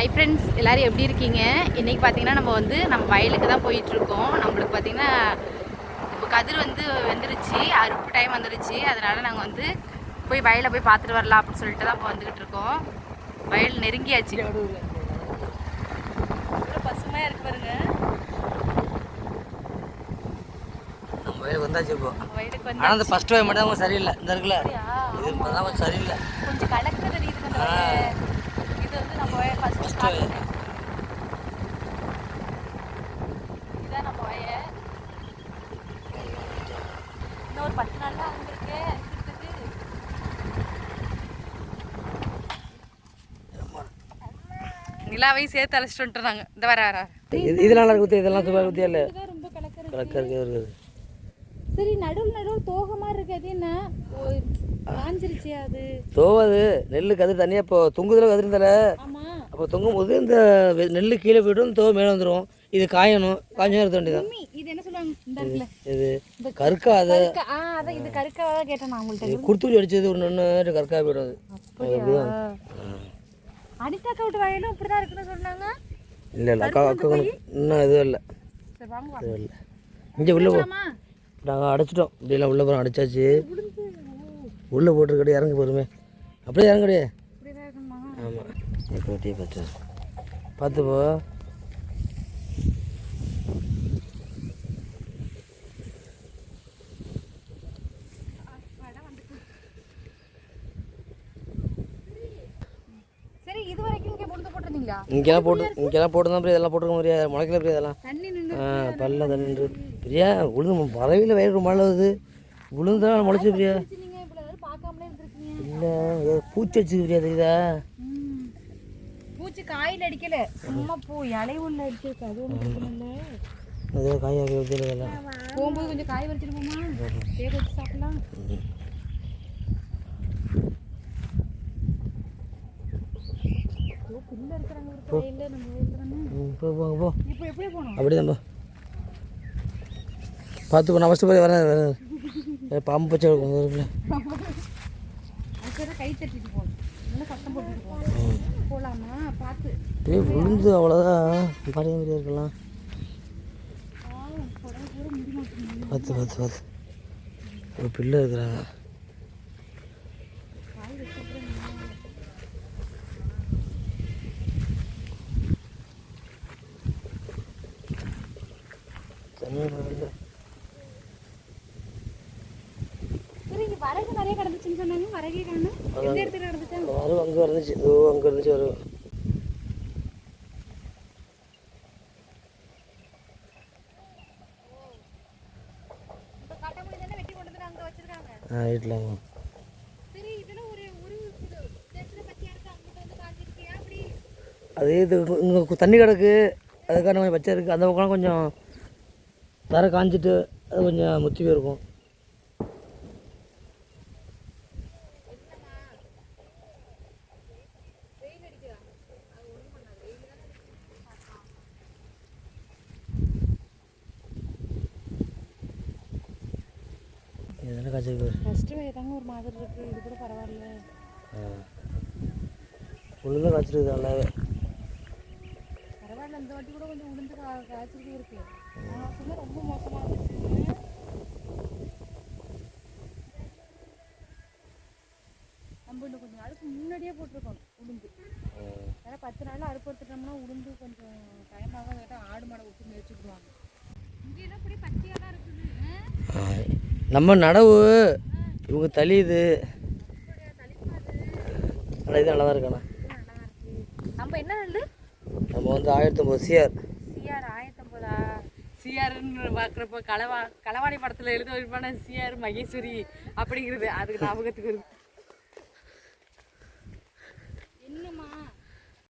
Hi friends எல்லாரும் எப்படி இருக்கீங்க? இன்னைக்கு பார்த்தீங்கன்னா நம்ம வந்து நம்ம வயலுக்கு தான் போயிட்டு இருக்கோம் நம்மளுக்கு பார்த்தீங்கன்னா இப்போ கதிர் வந்து வெந்துருச்சு அறுப்பு டைம் வந்துருச்சு. அதனால நாங்கள் வந்து போய் வயலை போய் பார்த்துட்டு வரலாம் அப்படின்னு சொல்லிட்டு தான் இப்போ வந்துக்கிட்டு இருக்கோம். வயல் நெருங்கியாச்சு. பசுமையாக இருக்கு பாருங்க. வயலுக்கு வந்தாச்சு இப்போ. ஆனால் அந்த வந்து ஃபர்ஸ்ட் வயல் மட்டும் தான் கொஞ்சம் சரியில்லை. இந்த இருக்குல்ல இது தான் கொஞ்சம் சரியில்லை. கொஞ்சம் கலக்க தெரியுது. இது வந்து நம்ம ஸ்டார்ட் வயல். இதான் நம்ம வயல் இன்னும் ஒரு பத்து நாள் தான் வந்திருக்கு நிலாவையும் சேர்த்து அழைச்சிட்டு வந்துட்டோம் நாங்கள் இந்த வர வர இது இதெல்லாம் நல்லா குத்தி இதெல்லாம் சூப்பர் குத்தியா இல்லை ரொம்ப கலக்க கலக்க இருக்கு இருக்குது. சரி நடுவில் நடுவில் தோகை மாதிரி இருக்கு. அது என்ன? காஞ்சிருச்சு அது. தோவாது நெல் கதிர் தனியாக இப்போ தொங்குதில் கதிர்ந்தால ஆமா. அப்போ தொங்கும் போது இந்த நெல் கீழே போய்ட்டும் தோவை மேலே வந்துடும் இது காயணும். காஞ்சம் இருக்க வேண்டியதான் இது என்ன சொல்லுவாங்க? இந்த இருக்குல்ல. இது கற்காத கருக்க ஆ அதான் இது தான் கேட்டேன் நான் உங்கள்கிட்ட இது குடுத்துள்ளி அடிச்சது ஒரு ஒன்று கற்கா போயிடும் அது. அது அனிதாக்கா விட்டு வயலும் இப்படிதான் இருக்குன்னு சொன்னாங்க. இல்லை இல்லை அக்கா அக்கா இன்னும் எதுவும் இல்லை. சரி வாங்க இல்லை. இங்கே உள்ளே போ. நாங்கள் அடைச்சிட்டோம். இப்படிலாம் உள்ளே போகிறோம் அடைச்சாச்சு. உள்ளே போட்டுருக்கடி இறங்க போருமே அப்படியே இறங்கடியே ஆமாம் இப்போ வெட்டியே பார்த்து போ சரி இது வரைக்கும் இங்கே முழுந்து போட்டிருந்தீங்களா இங்கெல்லாம் போட்டு இங்கெல்லாம் போட்டு தான் இதெல்லாம் போட்டுருக்க முடியாது முளைக்கல பிரியா இதெல்லாம்? பல்ல தண்ணி பிரியா உளுந்து பறவையில் வயிறு மழை வருது உளுந்து தான் முளைச்சி பிரியா. இல்லை பூச்சி வச்சு பிரியா தெரியுதா. பூச்சி காயில் அடிக்கல. சும்மா பூ இலை உள்ள அடிச்சிருக்கு. அது ஒன்று பிரச்சனை இல்லை. ஏதோ காய் ஆகி இதெல்லாம் போகும்போது கொஞ்சம் காய் போமா வேக வச்சு சாப்பிடலாம். ம், போ. பார்த்து நான் ஃபஸ்ட்டு போய் வரேன் பாம்பு பச்சை இருக்கும் அப்படியே விழுந்து அவ்வளோதான் பாருங்க மாதிரியா இருக்கலாம். பார்த்து பார்த்து பார்த்து. ஒரு பிள்ளை இருக்கிறாங்க காய் வச்ச அப்புறம் என்ன? தண்ணி வரல. சரி இங்க வரகு நிறைய கிடந்துச்சுன்னு சொன்னாங்க. வரகே காணும். எந்த இடத்துல கிடந்துச்சா? வரும் அங்கே இருந்துச்சு ஓ அங்கே இருந்துச்சு வரும் ஆ வீட்டில் அது இது இங்கே தண்ணி கிடக்கு. அதுக்கான கொஞ்சம் பச்சை இருக்குது அந்த பக்கம் கொஞ்சம் தர காஞ்சிட்டு அது கொஞ்சம் முத்தி போயிருக்கும். இதெல்லாம் காய்ச்சல் போயிரு. ஃபஸ்ட்டு தாங்க ஒரு மாதிரி இருக்கு. இது கூட பரவாயில்ல. ஆ. உளுந்து காய்ச்சிருக்கு நல்லாவே பரவாயில்ல இந்த வாட்டி கூட கொஞ்சம் உளுந்து கா காய்ச்சிருக்கு இருக்கு. மாசத்துல ரொம்ப மோசமாக இருந்துச்சு. நம்ம இன்னும் கொஞ்சம் நாளுக்கு முன்னாடியே போட்டிருக்கோம் உளுந்து. வேற பத்து நாள் அறுப்பு எடுத்துட்டோம்னா உளுந்து கொஞ்சம் டைமாக கேட்டால் ஆடு மாடை விட்டு மேய்ச்சிடுவாங்க இங்கெல்லாம் இப்படி பச்சையாக தான் இருக்குது நம்ம நடவு இவங்க தளியுது. ஆனால் இது நல்லா தான் இருக்காண்ணா நம்ம என்ன நம்ம வந்து ஆயிரத்தி ஒம்பது சிஆர். சிஆர் ஆயிரத்தி ஒம்பதா சிஆர்ன்னு பார்க்குறப்போ களவா களவாணி படத்தில் எழுத வைப்பான சிஆர் மகேஸ்வரி அப்படிங்கிறது. அதுக்கு ஞாபகத்துக்கு வருது என்னம்மா?